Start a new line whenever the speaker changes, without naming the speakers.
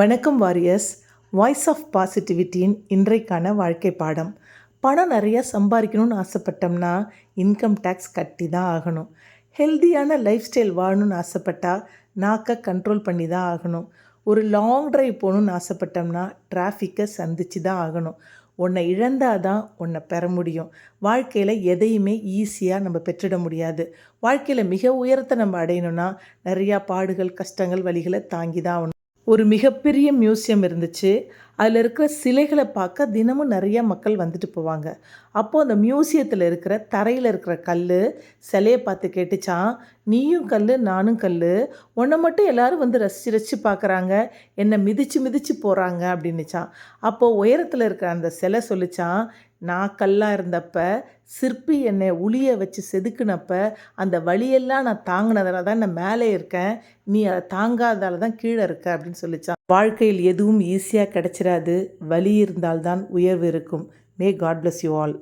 வணக்கம் warriors. Voice of பாசிட்டிவிட்டியின் இன்றைக்கான வாழ்க்கை பாடம். பணம் நிறையா சம்பாதிக்கணும்னு ஆசைப்பட்டோம்னா இன்கம் டேக்ஸ் கட்டி தான் ஆகணும். ஹெல்த்தியான லைஃப் ஸ்டைல் வாழணும்னு ஆசைப்பட்டா நாக்கை கண்ட்ரோல் பண்ணி தான் ஆகணும். ஒரு லாங் ட்ரைவ் போகணுன்னு ஆசைப்பட்டோம்னா டிராஃபிக்கை சந்திச்சு தான் ஆகணும். உன்னை இழந்தால் தான் உன்னை பெற முடியும். வாழ்க்கையில் எதையுமே ஈஸியாக நம்ம பெற்றிட முடியாது. வாழ்க்கையில் மிக உயரத்தை நம்ம அடையணும்னா நிறையா பாடுகள் கஷ்டங்கள் வழிகளை தாங்கி தான் ஆகணும். ஒரு மிகப்பெரிய மியூசியம் இருந்துச்சு. அதில் இருக்கிற சிலைகளை பார்க்க தினமும் நிறைய மக்கள் வந்துட்டு போவாங்க. அப்போது அந்த மியூசியத்தில் இருக்கிற தரையில் இருக்கிற கல் சிலையை பார்த்து கேட்டுச்சான் நீயும் கல் நானும் கல் உன்னை மட்டும் எல்லோரும் வந்து ரசித்து ரசித்து பார்க்குறாங்க. என்னை மிதித்து மிதித்து போகிறாங்க அப்படின்னுச்சான் அப்போது உயரத்தில் இருக்கிற அந்த சிலை சொல்லிச்சான் நான் கல்லாக இருந்தப்ப சிற்பி என்னை உளிய வச்சு செதுக்குனப்ப அந்த வழியெல்லாம் நான் தாங்கினதால தான் நான் மேலே இருக்கேன். நீ அதை தாங்காதால தான் கீழே இருக்க அப்படின்னு சொல்லிச்சான் வாழ்க்கையில் எதுவும் ஈஸியாக கிடைச்சிடாது வலி இருந்தால்தான் உயர்வு இருக்கும். May God bless you all